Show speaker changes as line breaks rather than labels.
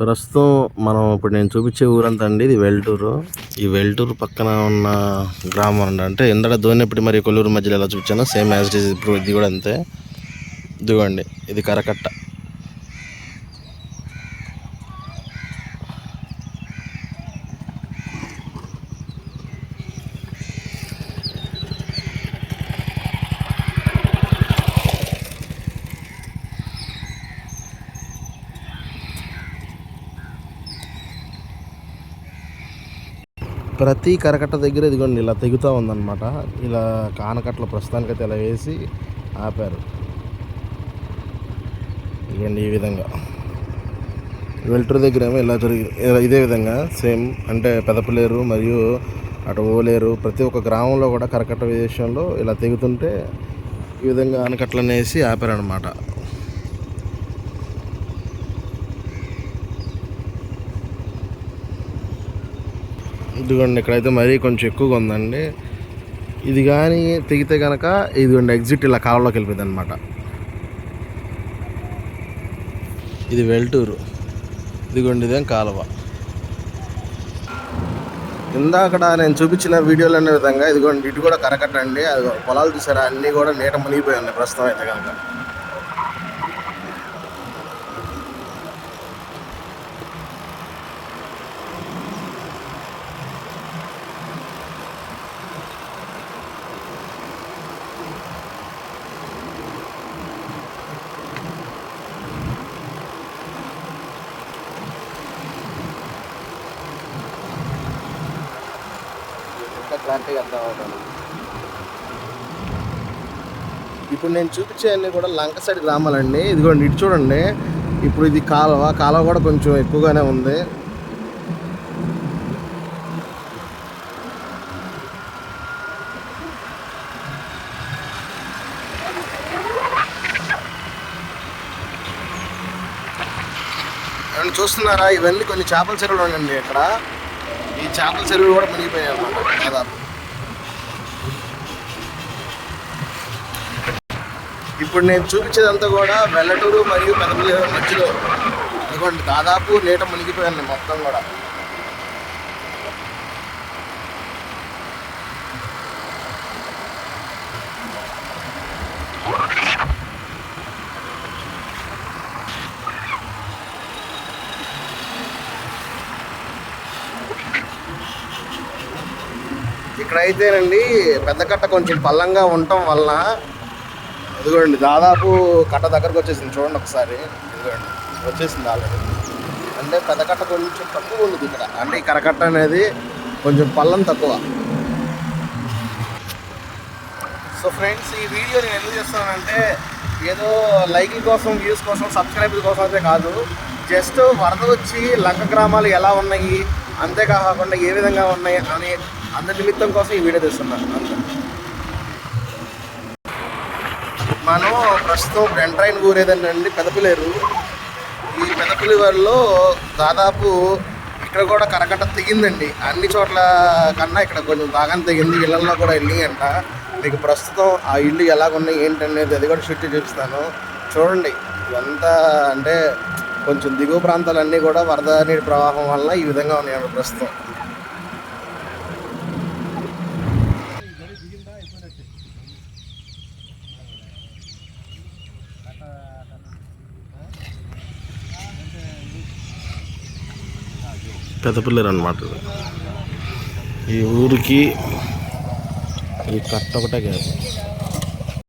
ప్రస్తుతం మనం ఇప్పుడు నేను చూపించే ఊరంతా అండి ఇది వెల్టూరు. ఈ వెల్టూరు పక్కన ఉన్న గ్రామం అండి. అంటే ఇందడ దోనెప్పటి మరి కొల్లూరు మధ్యలో ఎలా చూపించానో సేమ్ యాజ్ ఇట్ ఈస్ ఇప్పుడు ఇది కూడా అంతే. ఇదిగోండి ఇది కరకట్ట. ప్రతి కరకట్ట దగ్గర ఇదిగోండి ఇలా తెగుతూ ఉందన్నమాట. ఇలా కానకట్టలు ప్రస్తుతానికైతే ఇలా వేసి ఆపారు. ఇదిగోండి ఈ విధంగా. వెల్టూరు దగ్గర ఏమో ఇలా జరిగి ఇదే విధంగా సేమ్ అంటే పెదపలేరు మరియు అటు ఓలేరు ప్రతి ఒక్క గ్రామంలో కూడా కరకట్ట విషయంలో ఇలా తెగుతుంటే ఈ విధంగా ఆనకట్టలు అనేసి ఆపారనమాట ఇదిగోండి ఇక్కడైతే మరీ కొంచెం ఎక్కువగా ఉందండి. ఇది కానీ తెగితే కనుక ఇదిగోండి ఎగ్జిట్ ఇలా కాలంలోకి వెళ్ళిపోయింది అనమాట ఇది వెల్టూరు. ఇదిగోండి ఇదేం కాలువ. ఇందాకడ నేను చూపించిన వీడియోలు అనే విధంగా ఇదిగోండి ఇటు కూడా కరకట్టండి. అది పొలాలు చూసారా? అన్నీ కూడా నీట మునిగిపోయి ఉన్నాయి ప్రస్తుతం అయితే కనుక ఇంకా క్లారిటీగా అర్థం ఇప్పుడు నేను చూపించే అన్ని కూడా లంక సైడ్ గ్రామాలండి. ఇదిగోండి ఇటు చూడండి. ఇప్పుడు ఇది కాలువ కాలువ కూడా కొంచెం ఎక్కువగానే ఉంది. చూస్తున్నారా? ఇవన్నీ కొన్ని చేపల చెరువులు ఉండండి ఇక్కడ. ఈ చేపల చెరువులు కూడా మునిగిపోయాయి అన్నమాట. ఇప్పుడు నేను చూపించేదంతా కూడా వెల్లటూరు మరియు పెదపల్లి మధ్యలో. ఇదిగోండి దాదాపు నీట మునిగిపోయాను మొత్తం కూడా. ఇక్కడైతేనండి పెద్ద కట్ట కొంచెం పల్లంగా ఉండటం వలన ఇదిగోండి దాదాపు కట్ట దగ్గరకు వచ్చేసింది. చూడండి ఒకసారి. ఇదిగోండి వచ్చేసింది ఆల్రెడీ అంటే పెద్ద కట్ట కొంచెం తక్కువ ఉంది ఇక్కడ. అంటే ఈ కరకట్ట అనేది కొంచెం పల్లం తక్కువ. సో ఫ్రెండ్స్ ఈ వీడియో నేను ఎందుకు చేస్తానంటే ఏదో లైక్ల కోసం వ్యూస్ కోసం సబ్స్క్రైబర్ కోసం అయితే కాదు. జస్ట్ వరద వచ్చి లంక గ్రామాలు ఎలా ఉన్నాయి అంతేకాకుండా ఏ విధంగా ఉన్నాయి అని అందరి నిమిత్తం కోసం ఈ వీడియో తీస్తున్నాను. అంతే మనం ప్రస్తుతం బ్రెంట్రైన్ ట్రైన్ కూరేదండి పెదపిలేరు. ఈ పెదపిలి దాదాపు ఇక్కడ కూడా కరకట్ట తెగిందండి. అన్ని చోట్ల కన్నా ఇక్కడ కొంచెం బాగానే తెగింది. ఇళ్ళల్లో కూడా వెళ్ళి అంట. మీకు ప్రస్తుతం ఆ ఇల్లు ఎలాగున్నాయి ఏంటనేది అది కూడా షూట్ చూపిస్తాను. చూడండి ఇదంతా అంటే కొంచెం దిగువ ప్రాంతాలన్నీ కూడా వరద నీటి ప్రవాహం వల్ల ఈ విధంగా ఉన్నాయండి ప్రస్తుతం. పెద్దపిల్లరు అనమాట ఈ ఊరికి ఈ కట్ట ఒకటే కాదు.